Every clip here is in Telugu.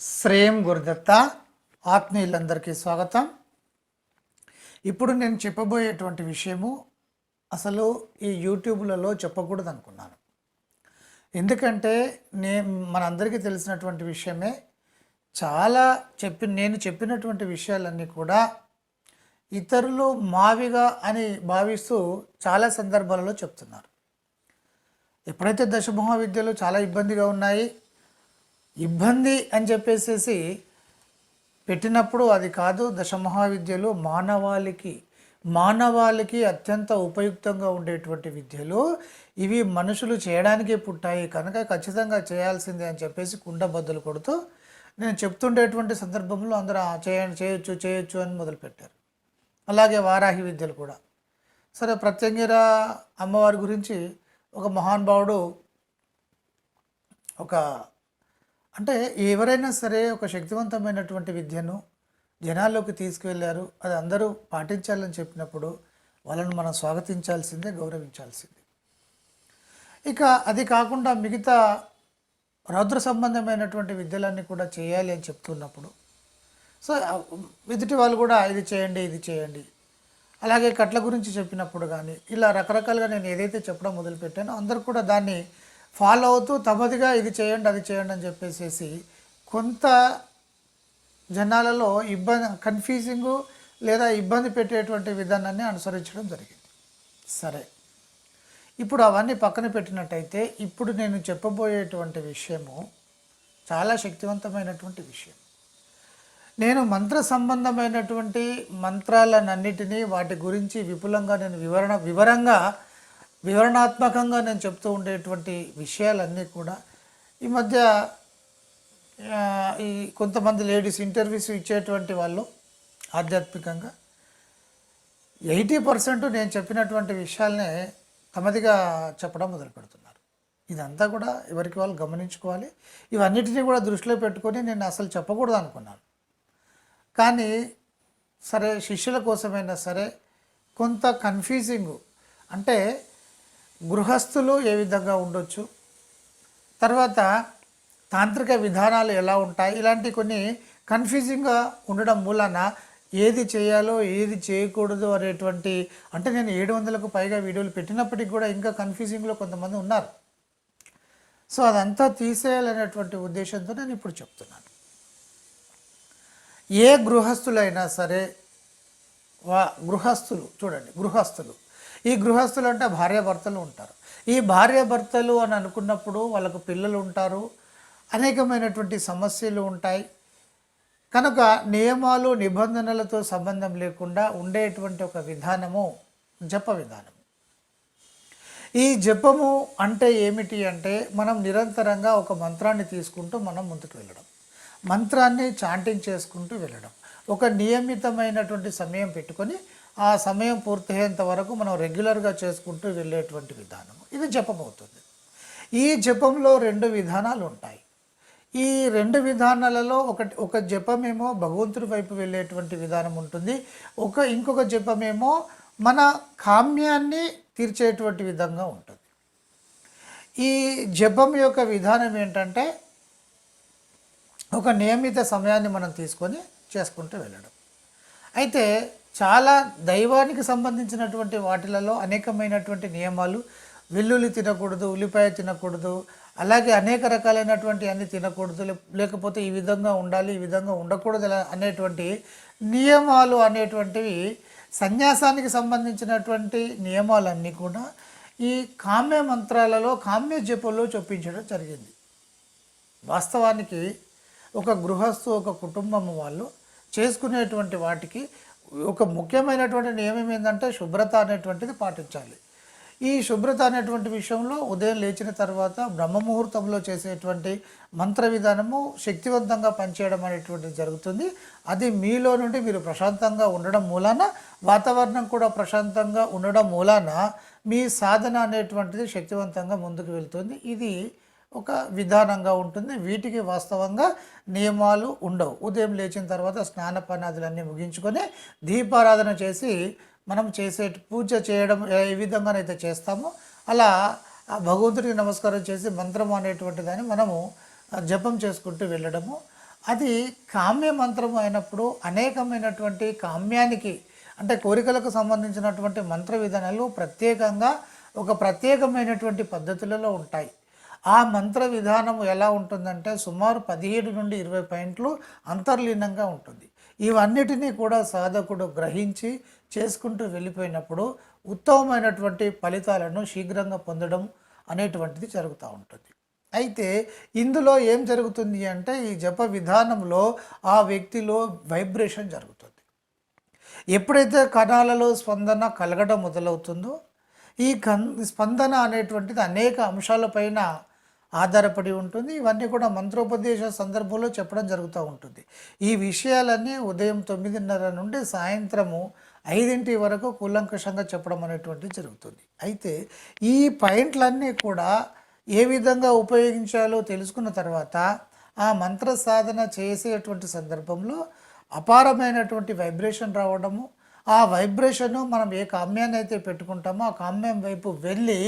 శ్రేయం గురుదత్త ఆత్మీయులందరికీ స్వాగతం. ఇప్పుడు నేను చెప్పబోయేటువంటి విషయము అసలు ఈ యూట్యూబ్లలో చెప్పకూడదు అనుకున్నాను ఎందుకంటే నే మనందరికీ తెలిసినటువంటి విషయమే చాలా చెప్పి నేను చెప్పినటువంటి విషయాలన్నీ కూడా ఇతరులు మావిగా అని భావిస్తూ చాలా సందర్భాలలో చెప్తున్నారు. ఎప్పుడైతే దశమహావిద్యలు చాలా ఇబ్బందిగా ఉన్నాయి ఇబ్బంది అని చెప్పేసేసి పెట్టినప్పుడు అది కాదు దశమహావిద్యలు మానవాళికి మానవాళికి అత్యంత ఉపయుక్తంగా ఉండేటువంటి విద్యలు. ఇవి మనుషులు చేయడానికే పుట్టాయి కనుక ఖచ్చితంగా చేయాల్సిందే అని చెప్పేసి కుండబద్దలు కొడుతూ నేను చెప్తుండేటువంటి సందర్భంలో అందరూ చేయండి చేయొచ్చు చేయొచ్చు అని మొదలుపెట్టారు. అలాగే వారాహి విద్యలు కూడా. సరే ప్రత్యంగిర అమ్మవారి గురించి ఒక మహానుభావుడు ఒక అంటే ఎవరైనా సరే ఒక శక్తివంతమైనటువంటి విద్యను జనాల్లోకి తీసుకువెళ్ళారు అది అందరూ పాటించాలని చెప్పినప్పుడు వాళ్ళని మనం స్వాగతించాల్సిందే గౌరవించాల్సిందే. ఇక అది కాకుండా మిగతా రౌద్ర సంబంధమైనటువంటి విద్యలన్నీ కూడా చేయాలి అని చెప్తున్నప్పుడు సో ఎదుటి వాళ్ళు కూడా ఇది చేయండి ఇది చేయండి. అలాగే కట్ల గురించి చెప్పినప్పుడు కానీ ఇలా రకరకాలుగా నేను ఏదైతే చెప్పడం మొదలుపెట్టానో అందరు కూడా దాన్ని ఫాలో అవుతూ తమదిగా ఇది చేయండి అది చేయండి అని చెప్పేసేసి కొంత జనాలలో ఇబ్బంది కన్ఫ్యూజింగ్ లేదా ఇబ్బంది పెట్టేటువంటి విధానాన్ని అనుసరించడం జరిగింది. సరే. ఇప్పుడు అవన్నీ పక్కన పెట్టినట్టయితే ఇప్పుడు నేను చెప్పబోయేటువంటి విషయము చాలా శక్తివంతమైనటువంటి విషయం. నేను మంత్ర సంబంధమైనటువంటి మంత్రాలన్నిటినీ వాటి గురించి విపులంగా నేను వివరణ వివరంగా వివరణాత్మకంగా నేను చెప్తూ ఉండేటువంటి విషయాలన్నీ కూడా ఈ మధ్య ఈ కొంతమంది లేడీస్ ఇంటర్వ్యూస్ ఇచ్చేటువంటి వాళ్ళు ఆధ్యాత్మికంగా ఎయిటీ పర్సెంట్ నేను చెప్పినటువంటి విషయాలనే తమదిగా చెప్పడం మొదలు పెడుతున్నారు. ఇదంతా కూడా ఎవరికి వాళ్ళు గమనించుకోవాలి. ఇవన్నిటినీ కూడా దృష్టిలో పెట్టుకొని నేను అసలు చెప్పకూడదు అనుకున్నాను. కానీ సరే శిష్యుల కోసమైనా సరే కొంత కన్ఫ్యూజింగ్ అంటే గృహస్థులు ఏ విధంగా ఉండొచ్చు? తర్వాత తాంత్రిక విధానాలు ఎలా ఉంటాయి? ఇలాంటి కొన్ని కన్ఫ్యూజింగ్గా ఉండడం మూలాన ఏది చేయాలో ఏది చేయకూడదు అనేటువంటి అంటే నేను ఏడు వందలకు పైగా వీడియోలు పెట్టినప్పటికీ కూడా ఇంకా కన్ఫ్యూజింగ్లో కొంతమంది ఉన్నారు. సో అదంతా తీసేయాలనేటువంటి ఉద్దేశంతో నేను ఇప్పుడు చెప్తున్నాను. ఏ గృహస్థులైనా సరే వా గృహస్థులు చూడండి గృహస్థులు ఈ గృహస్థులు అంటే భార్యాభర్తలు ఉంటారు. ఈ భార్యాభర్తలు అని అనుకున్నప్పుడు వాళ్ళకు పిల్లలు ఉంటారు. అనేకమైనటువంటి సమస్యలు ఉంటాయి. కనుక నియమాలు నిబంధనలతో సంబంధం లేకుండా ఉండేటువంటి ఒక విధానము జప విధానం. ఈ జపము అంటే ఏమిటి అంటే మనం నిరంతరంగా ఒక మంత్రాన్ని తీసుకుంటూ మనం ముందుకు వెళ్ళడం. మంత్రాన్ని చాంటింగ్ చేసుకుంటూ వెళ్ళడం. ఒక నియమితమైనటువంటి సమయం పెట్టుకొని ఆ సమయం పూర్తయ్యేంత వరకు మనం రెగ్యులర్గా చేసుకుంటూ వెళ్ళేటువంటి విధానం ఇది జపం అవుతుంది ఈ జపంలో రెండు విధానాలు ఉంటాయి. ఈ రెండు విధానాలలో ఒకటి ఒక జపమేమో భగవంతుడి వైపు వెళ్ళేటువంటి విధానం ఉంటుంది. ఒక ఇంకొక జపమేమో మన కామ్యాన్ని తీర్చేటువంటి విధంగా ఉంటుంది. ఈ జపం యొక్క విధానం ఏంటంటే ఒక నియమిత సమయాన్ని మనం తీసుకొని చేసుకుంటూ వెళ్ళడం. అయితే చాలా దైవానికి సంబంధించినటువంటి వాటిలలో అనేకమైనటువంటి నియమాలు. వెల్లుల్లి తినకూడదు ఉల్లిపాయ తినకూడదు అలాగే అనేక రకాలైనటువంటి అన్ని తినకూడదు లేకపోతే ఈ విధంగా ఉండాలి ఈ విధంగా ఉండకూడదు అనేటువంటి నియమాలు అనేటువంటివి సన్యాసానికి సంబంధించినటువంటి నియమాలన్నీ కూడా ఈ కామ్య మంత్రాలలో కామ్య జపంలో చొప్పించడం జరిగింది. వాస్తవానికి ఒక గృహస్థు ఒక కుటుంబం వాళ్ళు చేసుకునేటువంటి వాటికి ఒక ముఖ్యమైనటువంటి నియమం ఏంటంటే శుభ్రత అనేటువంటిది పాటించాలి. ఈ శుభ్రత అనేటువంటి విషయంలో ఉదయం లేచిన తర్వాత బ్రహ్మ ముహూర్తంలో చేసేటువంటి మంత్ర విధానము శక్తివంతంగా పనిచేయడం అనేటువంటిది జరుగుతుంది. అది మీలో నుండి మీరు ప్రశాంతంగా ఉండడం మూలాన వాతావరణం కూడా ప్రశాంతంగా ఉండడం మూలాన మీ సాధన అనేటువంటిది శక్తివంతంగా ముందుకు వెళ్తుంది. ఇది ఒక విధానంగా ఉంటుంది. వీటికి వాస్తవంగా నియమాలు ఉండవు. ఉదయం లేచిన తర్వాత స్నానపానాదులన్నీ ముగించుకొని దీపారాధన చేసి మనం చేసే పూజ చేయడం ఏ విధంగానైతే చేస్తామో అలా ఆ భగవంతుడికి నమస్కారం చేసి మంత్రం అనేటువంటి దాన్ని మనము జపం చేసుకుంటూ వెళ్ళడము. అది కామ్య మంత్రం అయినప్పుడు అనేకమైనటువంటి కామ్యానికి అంటే కోరికలకు సంబంధించినటువంటి మంత్ర విధానాలు ప్రత్యేకంగా ఒక ప్రత్యేకమైనటువంటి పద్ధతులలో ఉంటాయి. ఆ మంత్ర విధానం ఎలా ఉంటుందంటే సుమారు పదిహేడు నుండి ఇరవై పాయింట్లు అంతర్లీనంగా ఉంటుంది. ఇవన్నిటినీ కూడా సాధకుడు గ్రహించి చేసుకుంటూ వెళ్ళిపోయినప్పుడు ఉత్తమమైనటువంటి ఫలితాలను శీఘ్రంగా పొందడం అనేటువంటిది జరుగుతూ ఉంటుంది. అయితే ఇందులో ఏం జరుగుతుంది అంటే ఈ జప విధానంలో ఆ వ్యక్తిలో వైబ్రేషన్ జరుగుతుంది. ఎప్పుడైతే కణాలలో స్పందన కలగడం మొదలవుతుందో ఈ కన్ స్పందన అనేటువంటిది అనేక అంశాలపైన ఆధారపడి ఉంటుంది. ఇవన్నీ కూడా మంత్రోపదేశ సందర్భంలో చెప్పడం జరుగుతూ ఉంటుంది. ఈ విషయాలన్నీ ఉదయం తొమ్మిదిన్నర నుండి సాయంత్రము ఐదింటి వరకు కూలంకషంగా చెప్పడం అనేటువంటిది జరుగుతుంది. అయితే ఈ పాయింట్లన్నీ కూడా ఏ విధంగా ఉపయోగించాలో తెలుసుకున్న తర్వాత ఆ మంత్ర సాధన చేసేటువంటి సందర్భంలో అపారమైనటువంటి వైబ్రేషన్ రావడము ఆ వైబ్రేషను మనం ఏ కామ్యాన్ని అయితే పెట్టుకుంటామో ఆ కామ్యం వైపు వెళ్ళి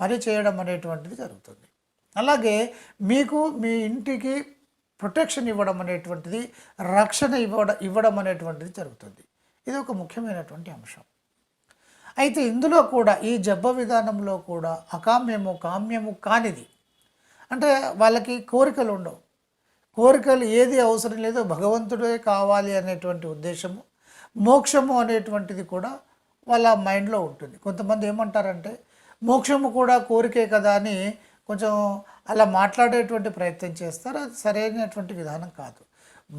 పని చేయడం అనేటువంటిది జరుగుతుంది. అలాగే మీకు మీ ఇంటికి ప్రొటెక్షన్ ఇవ్వడం అనేటువంటిది రక్షణ ఇవ్వడం ఇవ్వడం అనేటువంటిది జరుగుతుంది. ఇది ఒక ముఖ్యమైనటువంటి అంశం. అయితే ఇందులో కూడా ఈ జబ్బ విధానంలో కూడా అకామ్యము కామ్యము కానిది. అంటే వాళ్ళకి కోరికలు ఉండవు. కోరికలు ఏది అవసరం లేదో భగవంతుడే కావాలి అనేటువంటి ఉద్దేశము మోక్షము అనేటువంటిది కూడా వాళ్ళ మైండ్లో ఉంటుంది. కొంతమంది ఏమంటారంటే మోక్షము కూడా కోరికే కదా అని కొంచెం అలా మాట్లాడేటువంటి ప్రయత్నం చేస్తారు. అది సరైనటువంటి విధానం కాదు.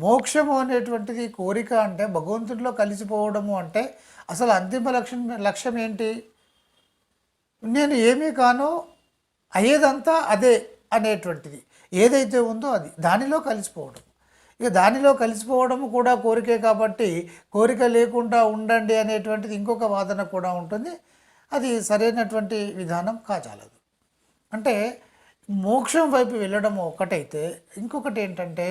మోక్షము అనేటువంటిది కోరిక అంటే భగవంతుడిలో కలిసిపోవడము అంటే అసలు అంతిమ లక్ష్యం లక్ష్యం ఏంటి? నేను ఏమీ కానో అయ్యేదంతా అదే అనేటువంటిది. ఏదైతే ఉందో అది దానిలో కలిసిపోవడం. ఇక దానిలో కలిసిపోవడం కూడా కోరికే కాబట్టి కోరిక లేకుండా ఉండండి అనేటువంటిది ఇంకొక వాదన కూడా ఉంటుంది. అది సరైనటువంటి విధానం కాజాలదు. అంటే మోక్షం వైపు వెళ్ళడం ఒకటైతే ఇంకొకటి ఏంటంటే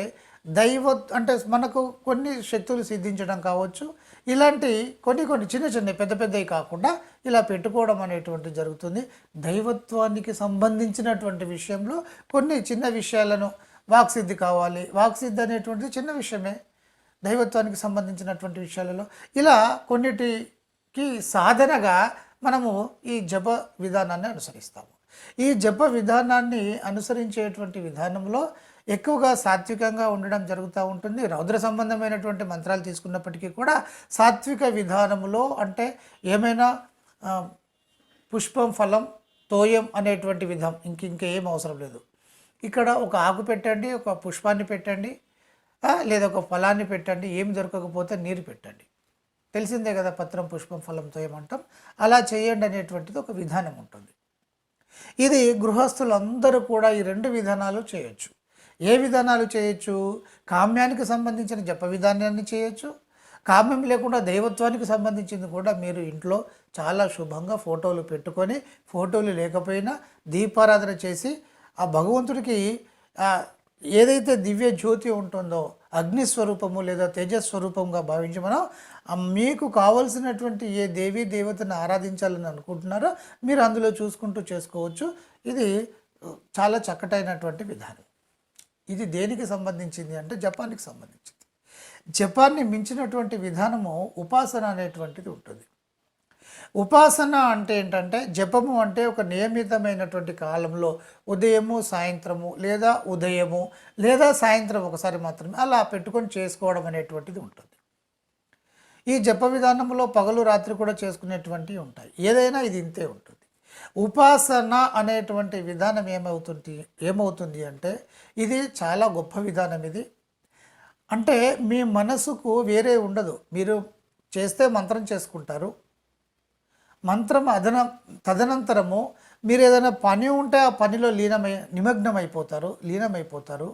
దైవ అంటే మనకు కొన్ని శక్తులు సిద్ధించడం కావచ్చు ఇలాంటి కొన్ని కొన్ని చిన్న చిన్న పెద్ద పెద్దవి కాకుండా ఇలా పెట్టుకోవడం అనేటువంటి జరుగుతుంది. దైవత్వానికి సంబంధించినటువంటి విషయంలో కొన్ని చిన్న విషయాలను వాక్సిద్ధి కావాలి. వాక్సిద్ధి అనేటువంటిది చిన్న విషయమే. దైవత్వానికి సంబంధించినటువంటి విషయాలలో ఇలా కొన్నిటికి సాధనగా మనము ఈ జప విధానాన్ని అనుసరిస్తాము. ఈ జప విధానాన్ని అనుసరించేటువంటి విధానంలో ఎక్కువగా సాత్వికంగా ఉండడం జరుగుతూ ఉంటుంది. రౌద్ర సంబంధమైనటువంటి మంత్రాలు తీసుకున్నప్పటికీ కూడా సాత్విక విధానములో అంటే ఏమైనా పుష్పం ఫలం తోయం అనేటువంటి విధం ఇంక ఇంకా ఏం అవసరం లేదు. ఇక్కడ ఒక ఆకు పెట్టండి ఒక పుష్పాన్ని పెట్టండి లేదా ఒక ఫలాన్ని పెట్టండి ఏం దొరకకపోతే నీరు పెట్టండి. తెలిసిందే కదా పత్రం పుష్పం ఫలం తోయమంటాం అలా చేయండి అనేటువంటిది ఒక విధానం ఉంటుంది. ఇది గృహస్థులందరూ కూడా ఈ రెండు విధానాలు చేయొచ్చు. ఏ విధానాలు చేయొచ్చు? కామ్యానికి సంబంధించిన జప విధానాన్ని చేయొచ్చు. కామ్యం లేకుండా దైవత్వానికి సంబంధించింది కూడా మీరు ఇంట్లో చాలా శుభంగా ఫోటోలు పెట్టుకొని ఫోటోలు లేకపోయినా దీపారాధన చేసి ఆ భగవంతుడికి ఏదైతే దివ్య జ్యోతి ఉంటుందో అగ్ని స్వరూపము లేదా తేజస్వరూపంగా భావించి మనం మీకు కావలసినటువంటి ఏ దేవీ దేవతను ఆరాధించాలని అనుకుంటున్నారో మీరు అందులో చూసుకుంటూ చేసుకోవచ్చు. ఇది చాలా చక్కటైనటువంటి విధానం. ఇది దేనికి సంబంధించింది అంటే జపాన్కి సంబంధించింది. జపాన్ని మించినటువంటి విధానము ఉపాసన అనేటువంటిది ఉంటుంది. ఉపాసన అంటే ఏంటంటే జపము అంటే ఒక నియమితమైనటువంటి కాలంలో ఉదయము సాయంత్రము లేదా ఉదయము లేదా సాయంత్రం ఒకసారి మాత్రమే అలా పెట్టుకొని చేసుకోవడం అనేటువంటిది ఉంటుంది. ఈ జప విధానంలో పగలు రాత్రి కూడా చేసుకునేటువంటివి ఉంటాయి. ఏదైనా ఇది ఇంతే ఉంటుంది. ఉపాసన అనేటువంటి విధానం ఏమవుతుంది ఏమవుతుంది అంటే ఇది చాలా గొప్ప విధానం ఇది. అంటే మీ మనసుకు వేరే ఉండదు. మీరు చేస్తే మంత్రం చేసుకుంటారు. మంత్రం అదన తదనంతరము మీరు ఏదైనా పని ఉంటే ఆ పనిలో లీనమై నిమగ్నమైపోతారు లీనమైపోతారు.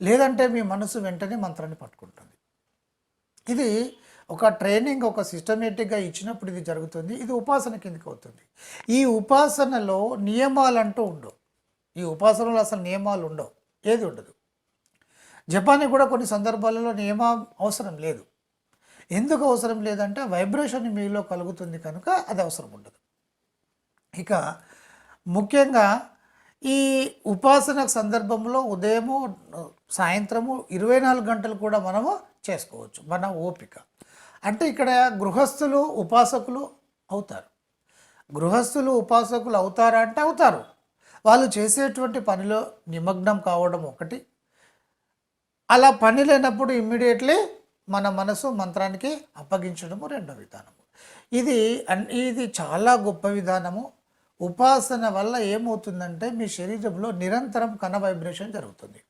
లేదంటే మీ మనసు వెంటనే మంత్రాన్ని పట్టుకుంటుంది. ఇది ఒక ట్రైనింగ్ ఒక సిస్టమేటిక్గా ఇచ్చినప్పుడు ఇది జరుగుతుంది. ఇది ఉపాసన కిందకి అవుతుంది. ఈ ఉపాసనలో నియమాలు అంటూ ఉండవు. ఈ ఉపాసనలో అసలు నియమాలు ఉండవు. ఏది ఉండదు. జపాన్కి కూడా కొన్ని సందర్భాలలో నియమం అవసరం లేదు. ఎందుకు అవసరం లేదంటే వైబ్రేషన్ మీలో కలుగుతుంది కనుక అది అవసరం ఉండదు. ఇక ముఖ్యంగా ఈ ఉపాసన సందర్భంలో ఉదయము సాయంత్రము ఇరవై నాలుగు గంటలు కూడా మనము చేసుకోవచ్చు. మన ఓపిక. అంటే ఇక్కడ గృహస్థులు ఉపాసకులు అవుతారు. గృహస్థులు ఉపాసకులు అవుతారా అంటే అవుతారు. వాళ్ళు చేసేటువంటి పనిలో నిమగ్నం కావడం ఒకటి. అలా పని లేనప్పుడు ఇమ్మీడియట్లీ మన మనసు మంత్రానికి అప్పగించడము రెండో విధానము. ఇది ఇది చాలా గొప్ప విధానము. ఉపాసన వల్ల ఏమవుతుందంటే మీ శరీరంలో నిరంతరం కణ వైబ్రేషన్ జరుగుతుంది.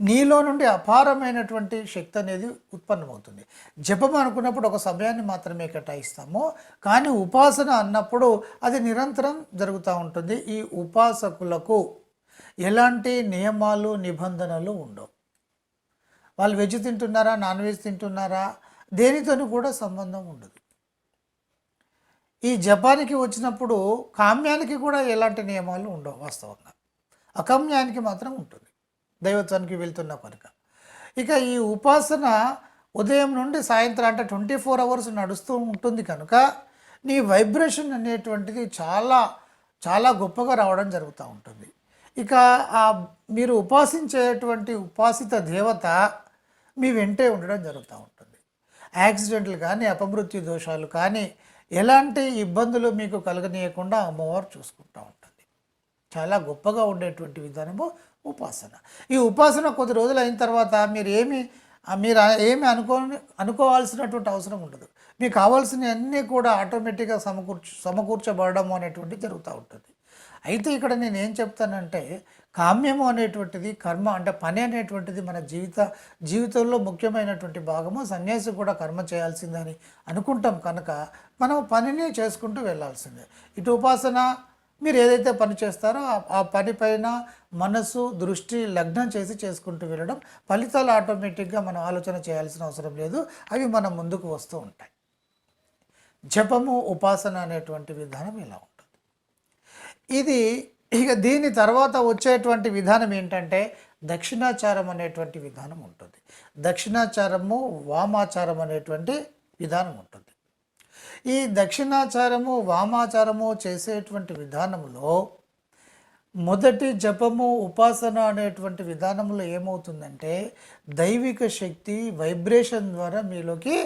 నీలో నుండి అపారమైనటువంటి శక్తి అనేది ఉత్పన్నమవుతుంది. జపం అనుకున్నప్పుడు ఒక సమయాన్ని మాత్రమే కేటాయిస్తాము. కానీ ఉపాసన అన్నప్పుడు అది నిరంతరం జరుగుతూ ఉంటుంది. ఈ ఉపాసకులకు ఎలాంటి నియమాలు నిబంధనలు ఉండవు. వాళ్ళు వెజ్ తింటున్నారా నాన్ వెజ్ తింటున్నారా దేనితోనూ కూడా సంబంధం ఉండదు. ఈ జపానికి వచ్చినప్పుడు కామ్యానికి కూడా ఎలాంటి నియమాలు ఉండవు వాస్తవంగా. అకామ్యానికి మాత్రం ఉంటుంది. దైవత్వానికి వెళ్తున్న కనుక ఇక ఈ ఉపాసన ఉదయం నుండి సాయంత్రం అంటే ట్వంటీ ఫోర్ అవర్స్ నడుస్తూ ఉంటుంది కనుక నీ వైబ్రేషన్ అనేటువంటిది చాలా చాలా గొప్పగా రావడం జరుగుతూ ఉంటుంది. ఇక ఆ మీరు ఉపాసించేటువంటి ఉపాసిత దేవత మీ వెంటే ఉండడం జరుగుతూ ఉంటుంది. యాక్సిడెంట్లు కానీ అపమృత్యు దోషాలు కానీ ఎలాంటి ఇబ్బందులు మీకు కలగనీయకుండా అమ్మవారు చూసుకుంటూ ఉంటుంది. చాలా గొప్పగా ఉండేటువంటి విధానము ఉపాసన. ఈ ఉపాసన కొద్ది రోజులు అయిన తర్వాత మీరు ఏమి మీరు ఏమి అనుకో అనుకోవాల్సినటువంటి అవసరం ఉండదు. మీకు కావాల్సినవి అన్నీ కూడా ఆటోమేటిక్గా సమకూర్చు సమకూర్చబడడం అనేటువంటి జరుగుతూ ఉంటుంది. అయితే ఇక్కడ నేను ఏం చెప్తానంటే కామ్యము అనేటువంటిది కర్మ అంటే పని అనేటువంటిది మన జీవిత జీవితంలో ముఖ్యమైనటువంటి భాగము. సన్యాసి కూడా కర్మ చేయాల్సిందని అనుకుంటాం కనుక మనం పనిని చేసుకుంటూ వెళ్ళాల్సిందే. ఇటు ఉపాసన మీరు ఏదైతే పని చేస్తారో ఆ- పనిపైన పని పైన మనసు దృష్టి లగ్నం చేసి చేసుకుంటూ వెళ్ళడం ఫలితాలు ఆటోమేటిక్గా మనం ఆలోచన చేయాల్సిన అవసరం లేదు. అవి మనం ముందుకు వస్తూ ఉంటాయి. జపము ఉపాసన అనేటువంటి విధానం ఇలా ఉంటుంది. ఇది ఇక దీని తర్వాత వచ్చేటువంటి విధానం ఏంటంటే దక్షిణాచారం అనేటువంటి విధానం ఉంటుంది. దక్షిణాచారము వామాచారం అనేటువంటి విధానం ఉంటుంది. ఈ దక్షిణాచారము వామాచారము చేసేటువంటి విధానంలో మొదటి జపము ఉపాసన అనేటువంటి విధానంలో ఏమవుతుందంటే దైవిక శక్తి వైబ్రేషన్ ద్వారా మీలోకి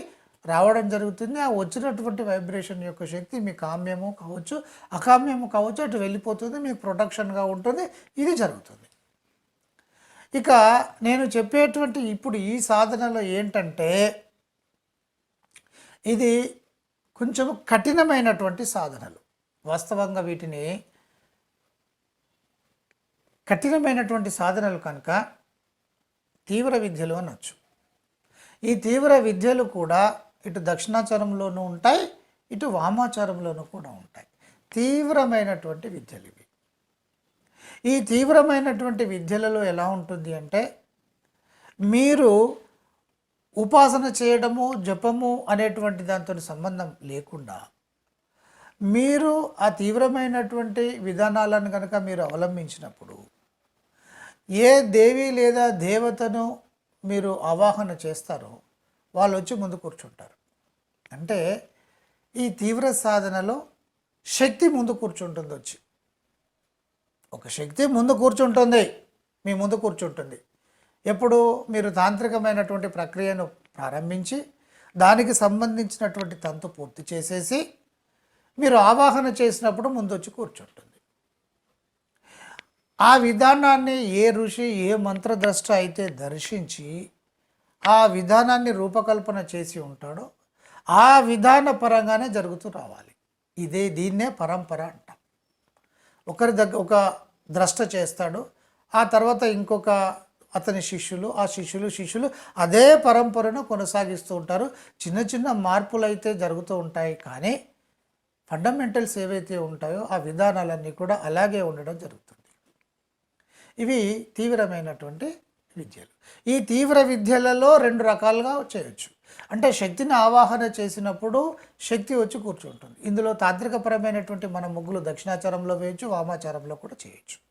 రావడం జరుగుతుంది. ఆ వచ్చినటువంటి వైబ్రేషన్ యొక్క శక్తి మీ కామ్యము కావచ్చు అకామ్యము కావచ్చు అటు వెళ్ళిపోతుంది మీకు ప్రొటెక్షన్గా ఉంటుంది ఇది జరుగుతుంది. ఇక నేను చెప్పేటువంటి ఇప్పుడు ఈ సాధనలో ఏంటంటే ఇది కొంచెం కఠినమైనటువంటి సాధనలు. వాస్తవంగా వీటిని కఠినమైనటువంటి సాధనలు కనుక తీవ్ర విద్యలు అనొచ్చు. ఈ తీవ్ర విద్యలు కూడా ఇటు దక్షిణాచారంలోనూ ఉంటాయి ఇటు వామాచారంలోనూ కూడా ఉంటాయి. తీవ్రమైనటువంటి విద్యలు ఇవి. ఈ తీవ్రమైనటువంటి విద్యలలో ఎలా ఉంటుంది అంటే మీరు ఉపాసన చేయడము జపము అనేటువంటి దాంతో సంబంధం లేకుండా మీరు ఆ తీవ్రమైనటువంటి విధానాలను కనుక మీరు అవలంబించినప్పుడు ఏ దేవి లేదా దేవతను మీరు ఆవాహన చేస్తారో వాళ్ళు వచ్చి ముందు కూర్చుంటారు. అంటే ఈ తీవ్ర సాధనలో శక్తి ముందు కూర్చుంటుంది వచ్చి. ఒక శక్తి ముందు కూర్చుంటుంది మీ ముందు కూర్చుంటుంది. ఎప్పుడు మీరు తాంత్రికమైనటువంటి ప్రక్రియను ప్రారంభించి దానికి సంబంధించినటువంటి తంతు పూర్తి చేసేసి మీరు ఆవాహన చేసినప్పుడు ముందొచ్చి కూర్చుంటుంది. ఆ విధానాన్ని ఏ ఋషి ఏ మంత్రద్రష్ట అయితే దర్శించి ఆ విధానాన్ని రూపకల్పన చేసి ఉంటాడో ఆ విధాన పరంగానే జరుగుతూ రావాలి. ఇదే దీన్నే పరంపర అంటాం. ఒకరి దగ్గర ఒక ద్రష్ట చేస్తాడు ఆ తర్వాత ఇంకొక అతని శిష్యులు ఆ శిష్యులు శిష్యులు అదే పరంపరను కొనసాగిస్తూ ఉంటారు. చిన్న చిన్న మార్పులు అయితే జరుగుతూ ఉంటాయి కానీ ఫండమెంటల్స్ ఏవైతే ఉంటాయో ఆ విధానాలన్నీ కూడా అలాగే ఉండడం జరుగుతుంది. ఇవి తీవ్రమైనటువంటి విద్యలు. ఈ తీవ్ర విద్యలలో రెండు రకాలుగా చేయొచ్చు. అంటే శక్తిని ఆవాహన చేసినప్పుడు శక్తి వచ్చి కూర్చుంటుంది. ఇందులో తాంత్రికపరమైనటువంటి మన ముగ్గులు దక్షిణాచారంలో వేయచ్చు వామాచారంలో కూడా చేయొచ్చు.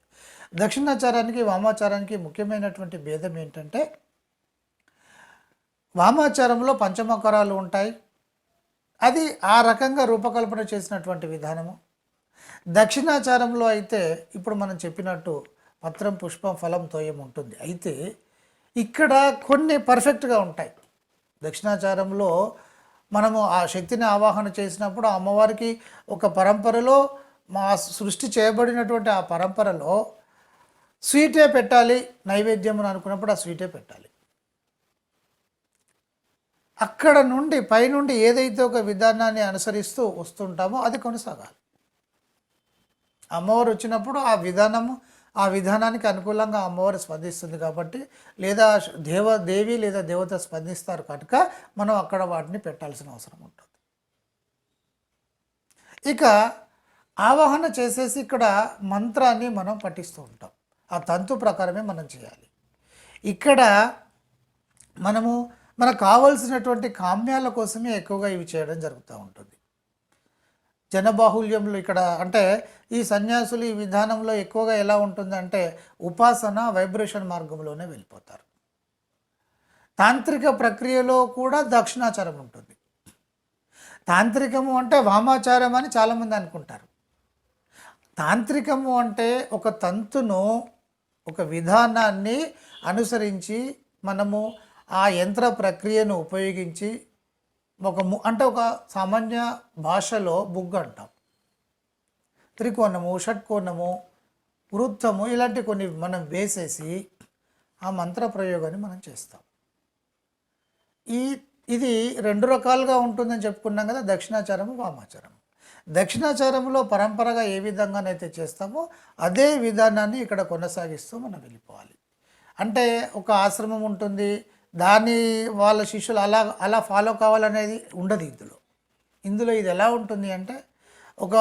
దక్షిణాచారానికి వామాచారానికి ముఖ్యమైనటువంటి భేదం ఏంటంటే వామాచారంలో పంచమకరాలు ఉంటాయి. అది ఆ రకంగా రూపకల్పన చేసినటువంటి విధానము. దక్షిణాచారంలో అయితే ఇప్పుడు మనం చెప్పినట్టు పత్రం పుష్పం ఫలం తోయం ఉంటుంది. అయితే ఇక్కడ కొన్ని పర్ఫెక్ట్గా ఉంటాయి. దక్షిణాచారంలో మనము ఆ శక్తిని ఆవాహన చేసినప్పుడు అమ్మవారికి ఒక పరంపరలో మా సృష్టి చేయబడినటువంటి ఆ పరంపరలో స్వీటే పెట్టాలి నైవేద్యం అనుకున్నప్పుడు ఆ స్వీటే పెట్టాలి. అక్కడ నుండి పైనుండి ఏదైతే ఒక విధానాన్ని అనుసరిస్తూ వస్తుంటామో అది కొనసాగాలి. అమ్మవారు వచ్చినప్పుడు ఆ విధానము ఆ విధానానికి అనుకూలంగా అమ్మవారు స్పందిస్తుంది కాబట్టి లేదా దేవ దేవి లేదా దేవత స్పందిస్తారు కనుక మనం అక్కడ వాటిని పెట్టాల్సిన అవసరం ఉంటుంది. ఇక ఆవాహన చేసేసి ఇక్కడ మంత్రాన్ని మనం పఠిస్తూ ఉంటాం. ఆ తంతు ప్రకారమే మనం చేయాలి. ఇక్కడ మనము మనకు కావలసినటువంటి కామ్యాల కోసమే ఎక్కువగా ఇవి చేయడం జరుగుతూ ఉంటుంది. జనబాహుల్యంలో ఇక్కడ అంటే ఈ సన్యాసులు ఈ విధానంలో ఎక్కువగా ఎలా ఉంటుందంటే ఉపాసన వైబ్రేషన్ మార్గంలోనే వెళ్ళిపోతారు. తాంత్రిక ప్రక్రియలో కూడా దక్షిణాచారం ఉంటుంది. తాంత్రికము అంటే వామాచారం అని చాలామంది అనుకుంటారు. తాంత్రికము అంటే ఒక తంతును ఒక విధానాన్ని అనుసరించి మనము ఆ యంత్ర ప్రక్రియను ఉపయోగించి ఒక ము- అంటే ఒక సామాన్య భాషలో బుగ్గ అంటాం. త్రికోణము షట్కోణము వృత్తము ఇలాంటి కొన్ని మనం వేసేసి ఆ మంత్ర ప్రయోగాన్ని మనం చేస్తాం. ఈ ఇది రెండు రకాలుగా ఉంటుందని చెప్పుకున్నాం కదా దక్షిణాచారము వామాచారము. దక్షిణాచారంలో పరంపరగా ఏ విధంగానైతే చేస్తామో అదే విధానాన్ని ఇక్కడ కొనసాగిస్తూ మనం వెళ్ళిపోవాలి. అంటే ఒక ఆశ్రమం ఉంటుంది దాని వాళ్ళ శిష్యులు అలా అలా ఫాలో కావాలనేది ఉండదు ఇందులో. ఇందులో ఇది ఎలా ఉంటుంది అంటే ఒక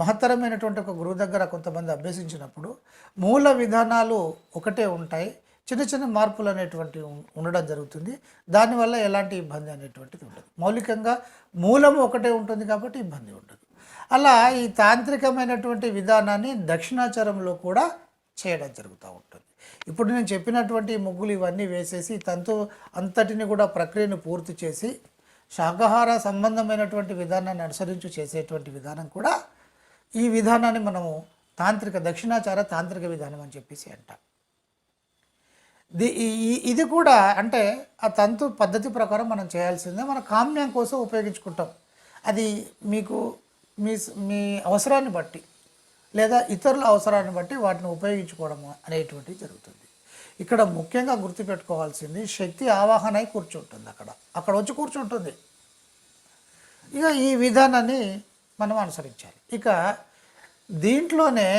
మహత్తరమైనటువంటి ఒక గురువు దగ్గర కొంతమంది అభ్యసించినప్పుడు మూల విధానాలు ఒకటే ఉంటాయి చిన్న చిన్న మార్పులు అనేటువంటివి ఉండడం జరుగుతుంది. దానివల్ల ఎలాంటి ఇబ్బంది అనేటువంటిది ఉండదు. మౌలికంగా మూలం ఒకటే ఉంటుంది కాబట్టి ఇబ్బంది ఉండదు. అలా ఈ తాంత్రికమైనటువంటి విధానాన్ని దక్షిణాచారంలో కూడా చేయడం జరుగుతూ ఉంటుంది. ఇప్పుడు నేను చెప్పినటువంటి ముగ్గులు ఇవన్నీ వేసేసి తంతు అంతటిని కూడా ప్రక్రియను పూర్తి చేసి శాకాహార సంబంధమైనటువంటి విధానాన్ని అనుసరించి చేసేటువంటి విధానం కూడా ఈ విధానాన్ని మనము తాంత్రిక దక్షిణాచార తాంత్రిక విధానం అని చెప్పేసి అంటాం. ది- ఈ- ఇది కూడా అంటే ఆ తంతు పద్ధతి ప్రకారం మనం చేయాల్సిందే. మన కామ్యం కోసం ఉపయోగించుకుంటాం. అది మీకు మీ మీ అవసరాన్ని బట్టి లేదా ఇతరుల అవసరాన్ని బట్టి వాటిని ఉపయోగించుకోవడం అనేటువంటిది జరుగుతుంది. ఇక్కడ ముఖ్యంగా గుర్తుపెట్టుకోవాల్సింది శక్తి ఆవాహన అయి కూర్చుంటుంది అక్కడ. అక్కడ వచ్చి కూర్చుంటుంది. ఇక ఈ విధానాన్ని మనం అనుసరించాలి. ఇక దీంట్లోనే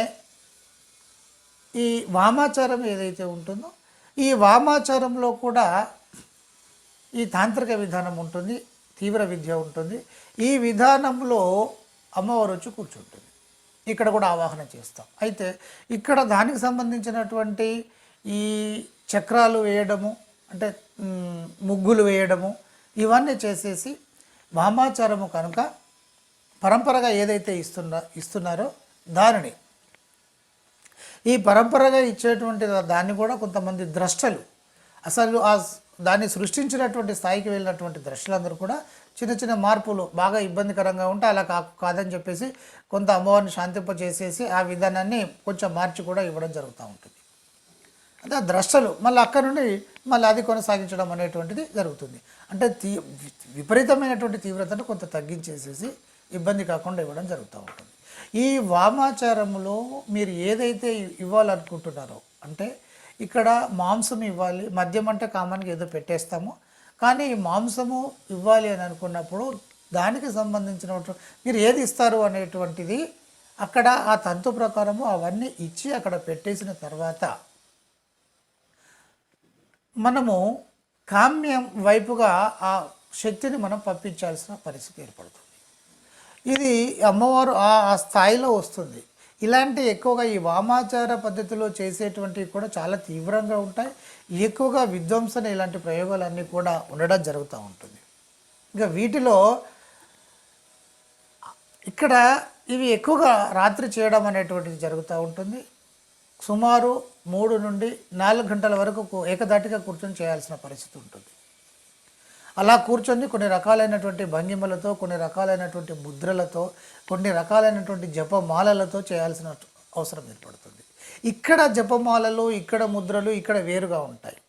ఈ వామాచారం ఏదైతే ఉంటుందో ఈ వామాచారంలో కూడా ఈ తాంత్రిక విధానం ఉంటుంది తీవ్ర విద్య ఉంటుంది. ఈ విధానంలో అమ్మవారు వచ్చి కూర్చుంటుంది. ఇక్కడ కూడా ఆవాహన చేస్తాం. అయితే ఇక్కడ దానికి సంబంధించినటువంటి ఈ చక్రాలు వేయడము అంటే ముగ్గులు వేయడము ఇవన్నీ చేసేసి వామాచారము కనుక పరంపరగా ఏదైతే ఇస్తున్నా ఇస్తున్నారో దానిని. ఈ పరంపరగా ఇచ్చేటువంటి దాన్ని కూడా కొంతమంది ద్రష్టలు అసలు ఆ దాన్ని సృష్టించినటువంటి స్థాయికి వెళ్ళినటువంటి ద్రష్టలందరూ కూడా చిన్న చిన్న మార్పులు బాగా ఇబ్బందికరంగా ఉంటే అలా కా కాదని చెప్పేసి కొంత అమ్మవారిని శాంతింపజేసేసి ఆ విధానాన్ని కొంచెం మార్చి కూడా ఇవ్వడం జరుగుతూ ఉంటుంది. అంటే ఆ ద్రష్టలు మళ్ళీ అక్కడ నుండి మళ్ళీ అది కొనసాగించడం అనేటువంటిది జరుగుతుంది. అంటే తీ విపరీతమైనటువంటి తీవ్రతను కొంత తగ్గించేసేసి ఇబ్బంది కాకుండా ఇవ్వడం జరుగుతూ ఉంటుంది. ఈ వామాచారంలో మీరు ఏదైతే ఇవ్వాలనుకుంటున్నారో అంటే ఇక్కడ మాంసం ఇవ్వాలి మద్యం అంటే కామన్గా ఏదో పెట్టేస్తామో కానీ ఈ మాంసము ఇవ్వాలి అని అనుకున్నప్పుడు దానికి సంబంధించిన మీరు ఏది ఇస్తారు అనేటువంటిది అక్కడ ఆ తంతు ప్రకారము అవన్నీ ఇచ్చి అక్కడ పెట్టేసిన తర్వాత మనము కామ్యం వైపుగా ఆ శక్తిని మనం పంపించాల్సిన పరిస్థితి ఏర్పడుతుంది. ఇది అమ్మవారు ఆ ఆ స్థాయిలో వస్తుంది. ఇలాంటి ఎక్కువగా ఈ వామాచార పద్ధతిలో చేసేటువంటివి కూడా చాలా తీవ్రంగా ఉంటాయి. ఎక్కువగా విధ్వంసన ఇలాంటి ప్రయోగాలన్నీ కూడా ఉండడం జరుగుతూ ఉంటుంది. ఇంకా వీటిలో ఇక్కడ ఇవి ఎక్కువగా రాత్రి చేయడం అనేటువంటిది జరుగుతూ ఉంటుంది. సుమారు మూడు నుండి నాలుగు గంటల వరకు ఏకదాటిగా కూర్చొని చేయాల్సిన పరిస్థితి ఉంటుంది. అలా కూర్చొని కొన్ని రకాలైనటువంటి భంగిమలతో కొన్ని రకాలైనటువంటి ముద్రలతో కొన్ని రకాలైనటువంటి జపమాలలతో చేయాల్సిన అవసరం ఏర్పడుతుంది. ఇక్కడ జపమాలలు ఇక్కడ ముద్రలు ఇక్కడ వేరుగా ఉంటాయి.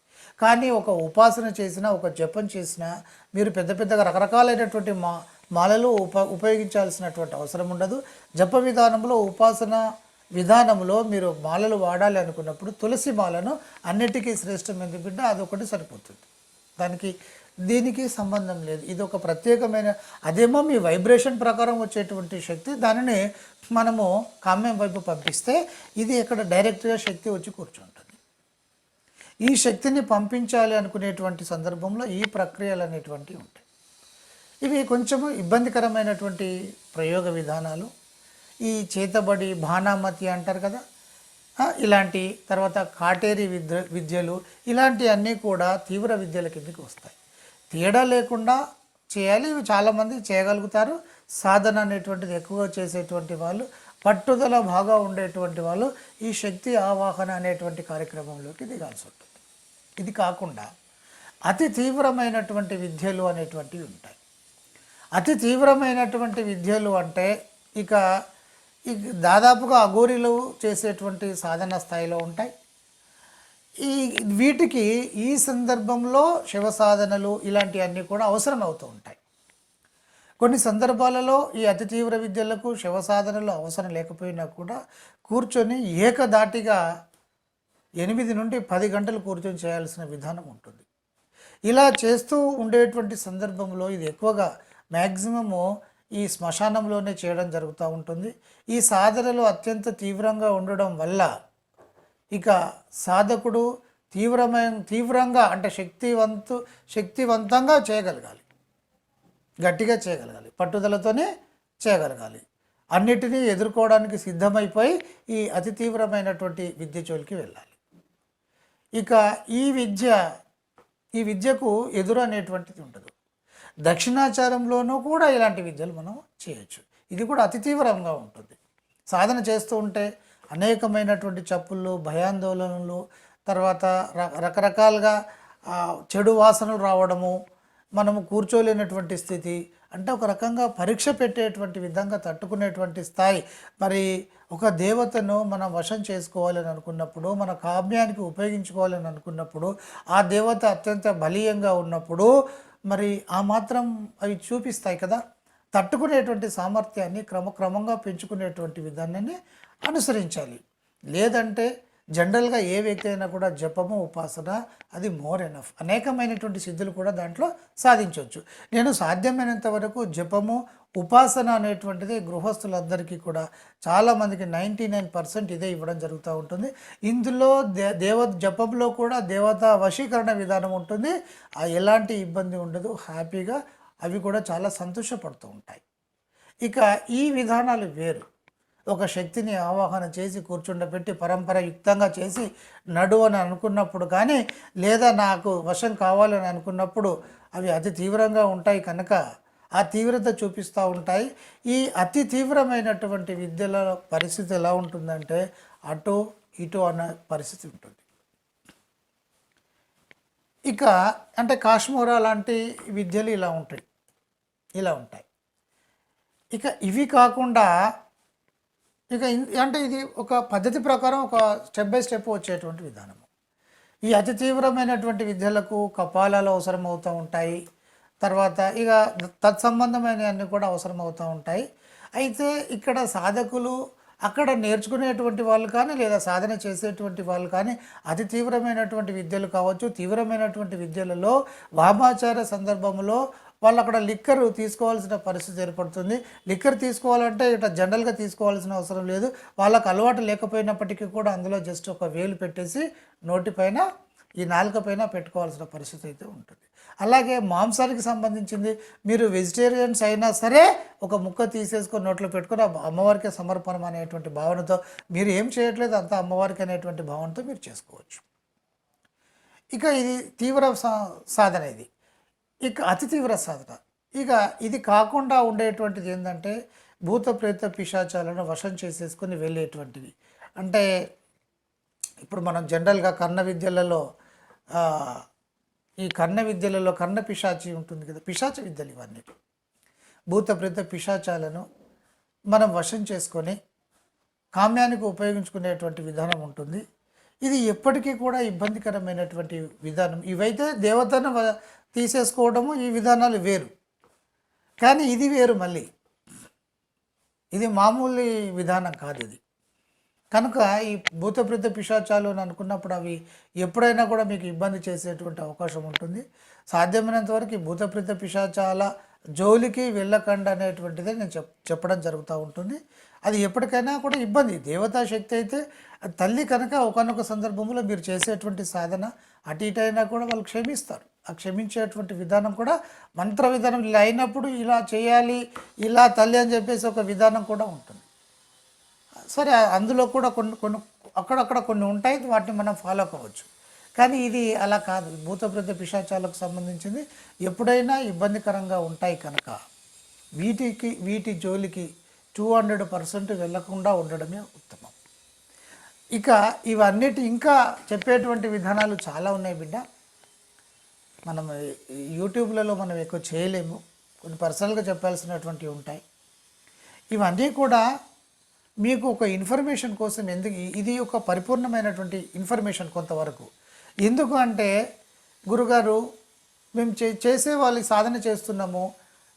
కానీ ఒక ఉపాసన చేసినా ఒక జపం చేసినా మీరు పెద్ద పెద్దగా రకరకాలైనటువంటి మా మాలలు ఉప ఉపయోగించాల్సినటువంటి అవసరం ఉండదు. జప విధానంలో ఉపాసన విధానంలో మీరు మాలలు వాడాలి అనుకున్నప్పుడు తులసి మాలను అన్నిటికీ శ్రేష్టమైనది బిడ్డ అదొకటి సరిపోతుంది. దానికి దీనికి సంబంధం లేదు. ఇది ఒక ప్రత్యేకమైన అదేమో మీ వైబ్రేషన్ ప్రకారం వచ్చేటువంటి శక్తి. దానిని మనము కామ్యం వైపు పంపిస్తే ఇది ఇక్కడ డైరెక్ట్గా శక్తి వచ్చి కూర్చుంటుంది. ఈ శక్తిని పంపించాలి అనుకునేటువంటి సందర్భంలో ఈ ప్రక్రియలు అనేటువంటివి ఉంటాయి. ఇవి కొంచెము ఇబ్బందికరమైనటువంటి ప్రయోగ విధానాలు. ఈ చేతబడి భానామతి అంటారు కదా? ఇలాంటి తర్వాత కాటేరి విద్య విద్యలు ఇలాంటివన్నీ కూడా తీవ్ర విద్యల కిందకి వస్తాయి. తేడా లేకుండా చేయాలి. ఇవి చాలామంది చేయగలుగుతారు. సాధన అనేటువంటిది ఎక్కువగా చేసేటువంటి వాళ్ళు పట్టుదల బాగా ఉండేటువంటి వాళ్ళు ఈ శక్తి ఆవాహన అనేటువంటి కార్యక్రమంలోకి దిగాల్సి ఉంటుంది. ఇది కాకుండా అతి తీవ్రమైనటువంటి విద్యలు అనేటువంటివి ఉంటాయి. అతి తీవ్రమైనటువంటి విద్యలు అంటే ఇక ఇక దాదాపుగా అఘోరీలు చేసేటువంటి సాధన స్థాయిలో ఉంటాయి. ఈ వీటికి ఈ సందర్భంలో శివ సాధనలు ఇలాంటివన్నీ కూడా అవసరం అవుతూ ఉంటాయి. కొన్ని సందర్భాలలో ఈ అతి తీవ్ర విద్యలకు శివ సాధనలు అవసరం లేకపోయినా కూడా కూర్చొని ఏకదాటిగా ఎనిమిది నుండి పది గంటలు కూర్చొని చేయాల్సిన విధానం ఉంటుంది. ఇలా చేస్తూ ఉండేటువంటి సందర్భంలో ఇది ఎక్కువగా మ్యాక్సిమము ఈ శ్మశానంలోనే చేయడం జరుగుతూ ఉంటుంది. ఈ సాధనలు అత్యంత తీవ్రంగా ఉండడం వల్ల ఇక సాధకుడు తీవ్రమైన తీవ్రంగా అంటే శక్తివంతు శక్తివంతంగా చేయగలగాలి. గట్టిగా చేయగలగాలి. పట్టుదలతోనే చేయగలగాలి. అన్నిటినీ ఎదుర్కోవడానికి సిద్ధమైపోయి ఈ అతి తీవ్రమైనటువంటి విద్య జోలికి వెళ్ళాలి. ఇక ఈ విద్య ఈ విద్యకు ఎదురు అనేటువంటిది ఉండదు. దక్షిణాచారంలోనూ కూడా ఇలాంటి విద్యలు మనం చేయొచ్చు. ఇది కూడా అతి తీవ్రంగా ఉంటుంది. సాధన చేస్తూ ఉంటే అనేకమైనటువంటి చప్పుళ్ళు భయాందోళనలు తర్వాత ర- రకరకాలుగా చెడు వాసనలు రావడము మనము కూర్చోలేనటువంటి స్థితి అంటే ఒక రకంగా పరీక్ష పెట్టేటువంటి విధంగా తట్టుకునేటువంటి స్థాయి. మరి ఒక దేవతను మనం వశం చేసుకోవాలని అనుకున్నప్పుడు మన కామ్యానికి ఉపయోగించుకోవాలని అనుకున్నప్పుడు ఆ దేవత అత్యంత బలీయంగా ఉన్నప్పుడు మరి ఆ మాత్రం అవి చూపిస్తాయి కదా. తట్టుకునేటువంటి సామర్థ్యాన్ని క్రమక్రమంగా పెంచుకునేటువంటి విధానాన్ని అనుసరించాలి. లేదంటే జనరల్గా ఏ వ్యక్తి అయినా కూడా జపము ఉపాసన అది మోర్ ఎనఫ్. అనేకమైనటువంటి సిద్ధులు కూడా దాంట్లో సాధించవచ్చు. నేను సాధ్యమైనంత వరకు జపము ఉపాసన అనేటువంటిది గృహస్థులందరికీ కూడా చాలామందికి నైంటీ నైన్ పర్సెంట్ ఇదే ఇవ్వడం జరుగుతూ ఉంటుంది. ఇందులో దే దేవ జపంలో కూడా దేవత వశీకరణ విధానం ఉంటుంది. ఆ ఎలాంటి ఇబ్బంది ఉండదు. హ్యాపీగా అవి కూడా చాలా సంతోషపడుతూ ఉంటాయి. ఇక ఈ విధానాలు వేరు. ఒక శక్తిని ఆవాహన చేసి కూర్చుండబెట్టి పరంపరయుక్తంగా చేసి నడు అని అనుకున్నప్పుడు కానీ లేదా నాకు వశం కావాలని అనుకున్నప్పుడు అవి అతి తీవ్రంగా ఉంటాయి కనుక ఆ తీవ్రత చూపిస్తూ ఉంటాయి. ఈ అతి తీవ్రమైనటువంటి విద్యల పరిస్థితి ఎలా ఉంటుందంటే అటు ఇటు అన్న పరిస్థితి ఉంటుంది. ఇక అంటే కాశ్మీరా లాంటి విద్యలు ఇలా ఉంటాయి. ఇలా ఉంటాయి. ఇక ఇవి కాకుండా ఇక అంటే ఇది ఒక పద్ధతి ప్రకారం ఒక స్టెప్ బై స్టెప్ వచ్చేటువంటి విధానము ఈ అతి తీవ్రమైనటువంటి విద్యలకు కపాలాలు అవసరం అవుతూ ఉంటాయి. తర్వాత ఇక తత్సంబంధమైనవన్నీ కూడా అవసరం అవుతూ ఉంటాయి. అయితే ఇక్కడ సాధకులు అక్కడ నేర్చుకునేటువంటి వాళ్ళు కానీ లేదా సాధన చేసేటువంటి వాళ్ళు కానీ అతి తీవ్రమైనటువంటి విద్యలు కావచ్చు. తీవ్రమైనటువంటి విద్యలలో వామాచార సందర్భంలో వాళ్ళు అక్కడ లిక్కర్ తీసుకోవాల్సిన పరిస్థితి ఏర్పడుతుంది. లిక్కర్ తీసుకోవాలంటే ఇట్లా జనరల్గా తీసుకోవాల్సిన అవసరం లేదు. వాళ్ళకు అలవాటు లేకపోయినప్పటికీ కూడా అందులో జస్ట్ ఒక వేలు పెట్టేసి నోటిపైన ఈ నాలుక పైన పెట్టుకోవాల్సిన పరిస్థితి అయితే ఉంటుంది. అలాగే మాంసానికి సంబంధించింది మీరు వెజిటేరియన్స్ అయినా సరే ఒక ముక్క తీసేసుకొని నోట్లో పెట్టుకొని అమ్మవారికి సమర్పణం అనేటువంటి భావనతో మీరు ఏం చేయట్లేదు అంతా అమ్మవారికి అనేటువంటి భావనతో మీరు చేసుకోవచ్చు. ఇక ఇది తీవ్ర సా- సాధన ఇది. ఇక అతి తీవ్ర సాధన. ఇక ఇది కాకుండా ఉండేటువంటిది ఏంటంటే భూత ప్రేత పిశాచాలను వశం చేసేసుకొని వెళ్ళేటువంటివి అంటే ఇప్పుడు మనం జనరల్గా కర్ణ విద్యలలో ఈ కర్ణ విద్యలలో కర్ణ పిశాచి ఉంటుంది కదా పిశాచ విద్యలు ఇవన్నీ. భూత ప్రేత పిశాచాలను మనం వశం చేసుకొని కామ్యానికి ఉపయోగించుకునేటువంటి విధానం ఉంటుంది. ఇది ఎప్పటికీ కూడా ఇబ్బందికరమైనటువంటి విధానం. ఇవైతే దేవతను తీసేసుకోవడము ఈ విధానాలు వేరు. కానీ ఇది వేరు మళ్ళీ. ఇది మామూలు విధానం కాదు ఇది. కనుక ఈ భూతప్రేత పిశాచాలు అని అనుకున్నప్పుడు అవి ఎప్పుడైనా కూడా మీకు ఇబ్బంది చేసేటువంటి అవకాశం ఉంటుంది. సాధ్యమైనంత వరకు ఈ భూతప్రేత పిశాచాల జోలికి వెళ్ళకండి అనేటువంటిదే నేను చెప్ చెప్పడం జరుగుతూ ఉంటుంది. అది ఎప్పటికైనా కూడా ఇబ్బంది. దేవతా శక్తి అయితే తల్లి కనుక ఒకనొక సందర్భంలో మీరు చేసేటువంటి సాధన అటు ఇటు అయినా కూడా వాళ్ళు క్షమిస్తారు. క్షమించేటువంటి విధానం కూడా మంత్ర విధానం ఇలా అయినప్పుడు ఇలా చేయాలి ఇలా తల్లి అని చెప్పేసి ఒక విధానం కూడా ఉంటుంది. సరే అందులో కూడా కొన్ని కొన్ని అక్కడక్కడ కొన్ని ఉంటాయి వాటిని మనం ఫాలో కావచ్చు కానీ ఇది అలా కాదు. భూతప్రద పిశాచాలకు సంబంధించింది ఎప్పుడైనా ఇబ్బందికరంగా ఉంటాయి కనుక వీటికి వీటి జోలికి టూ హండ్రెడ్ పర్సెంట్ వెళ్ళకుండా ఉండడమే ఉత్తమం. ఇక ఇవన్నిటి ఇంకా చెప్పేటువంటి విధానాలు చాలా ఉన్నాయి బిడ్డ. మనం యూట్యూబ్లలో మనం ఎక్కువ చేయలేము. కొన్ని పర్సనల్గా చెప్పాల్సినటువంటివి ఉంటాయి. ఇవన్నీ కూడా మీకు ఒక ఇన్ఫర్మేషన్ కోసం ఎందుకు ఇది ఒక పరిపూర్ణమైనటువంటి ఇన్ఫర్మేషన్ కొంతవరకు. ఎందుకు అంటే గురుగారు మేము చే చేసే వాళ్ళు సాధన చేస్తున్నాము.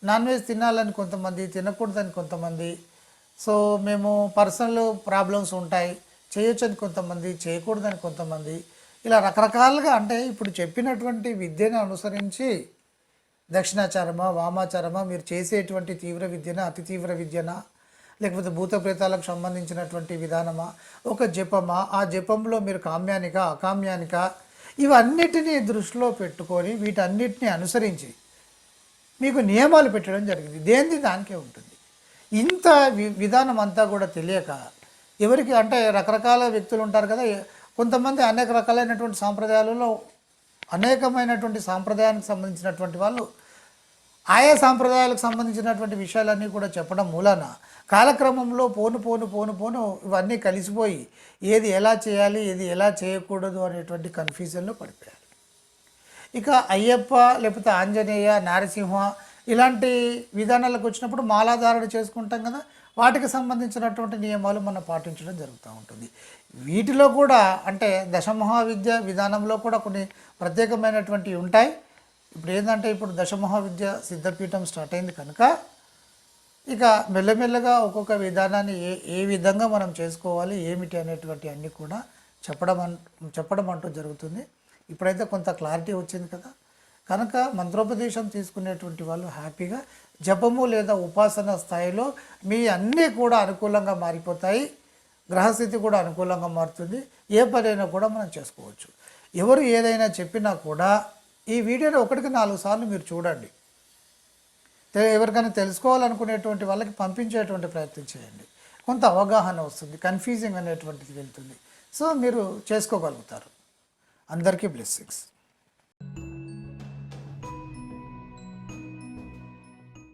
నాన్ వెజ్ తినాలని కొంతమంది తినకూడదని కొంతమంది. సో మేము పర్సనల్ ప్రాబ్లమ్స్ ఉంటాయి. చేయొచ్చని కొంతమంది చేయకూడదని కొంతమంది. ఇలా రకరకాలుగా అంటే ఇప్పుడు చెప్పినటువంటి విద్యను అనుసరించి దక్షిణాచారమా వామాచారమా మీరు చేసేటువంటి తీవ్ర విద్యన అతి తీవ్ర విద్యనా లేకపోతే భూత ప్రేతాలకు సంబంధించినటువంటి విధానమా ఒక జపమా ఆ జపంలో మీరు కామ్యానిక అకామ్యానిక ఇవన్నిటినీ దృష్టిలో పెట్టుకొని వీటన్నిటిని అనుసరించి మీకు నియమాలు పెట్టడం జరిగింది. దేనిది? దానికే ఉంటుంది. ఇంత వి విధానం అంతా కూడా తెలియక ఎవరికి అంటే రకరకాల వ్యక్తులు ఉంటారు కదా కొంతమంది అనేక రకాలైనటువంటి సాంప్రదాయాలలో అనేకమైనటువంటి సాంప్రదాయానికి సంబంధించినటువంటి వాళ్ళు ఆయా సాంప్రదాయాలకు సంబంధించినటువంటి విషయాలన్నీ కూడా చెప్పడం మూలాన కాలక్రమంలో పోను పోను పోను పోను ఇవన్నీ కలిసిపోయి ఏది ఎలా చేయాలి ఏది ఎలా చేయకూడదు అనేటువంటి కన్ఫ్యూజన్లో పడిపోయారు. ఇక అయ్యప్ప లేకపోతే ఆంజనేయ నారసింహ ఇలాంటి విధానాలకు వచ్చినప్పుడు మాలాధారణ చేసుకుంటాం కదా వాటికి సంబంధించినటువంటి నియమాలు మనం పాటించడం జరుగుతూ ఉంటుంది. వీటిలో కూడా అంటే దశమహావిద్య విధానంలో కూడా కొన్ని ప్రత్యేకమైనటువంటివి ఉంటాయి. ఇప్పుడు ఏంటంటే ఇప్పుడు దశమహావిద్య సిద్ధపీఠం స్టార్ట్ అయింది కనుక ఇక మెల్లమెల్లగా ఒక్కొక్క విధానాన్ని ఏ ఏ విధంగా మనం చేసుకోవాలి ఏమిటి అనేటువంటి అన్నీ కూడా చెప్పడం చెప్పడం అంటూ జరుగుతుంది. ఇప్పుడైతే కొంత క్లారిటీ వచ్చింది కదా. కనుక మంత్రోపదేశం తీసుకునేటువంటి వాళ్ళు హ్యాపీగా జపము లేదా ఉపాసన స్థాయిలో మీ అన్నీ కూడా అనుకూలంగా మారిపోతాయి. గ్రహస్థితి కూడా అనుకూలంగా మారుతుంది. ఏ పనైనా కూడా మనం చేసుకోవచ్చు. ఎవరు ఏదైనా చెప్పినా కూడా ఈ వీడియోని ఒకటికి నాలుగు సార్లు మీరు చూడండి. ఎవరికైనా తెలుసుకోవాలనుకునేటువంటి వాళ్ళకి పంపించేటువంటి ప్రయత్నం చేయండి. కొంత అవగాహన వస్తుంది. కన్ఫ్యూజింగ్ అనేటువంటిది వెళ్తుంది. సో మీరు చేసుకోగలుగుతారు. అందరికీ బ్లెస్సింగ్స్.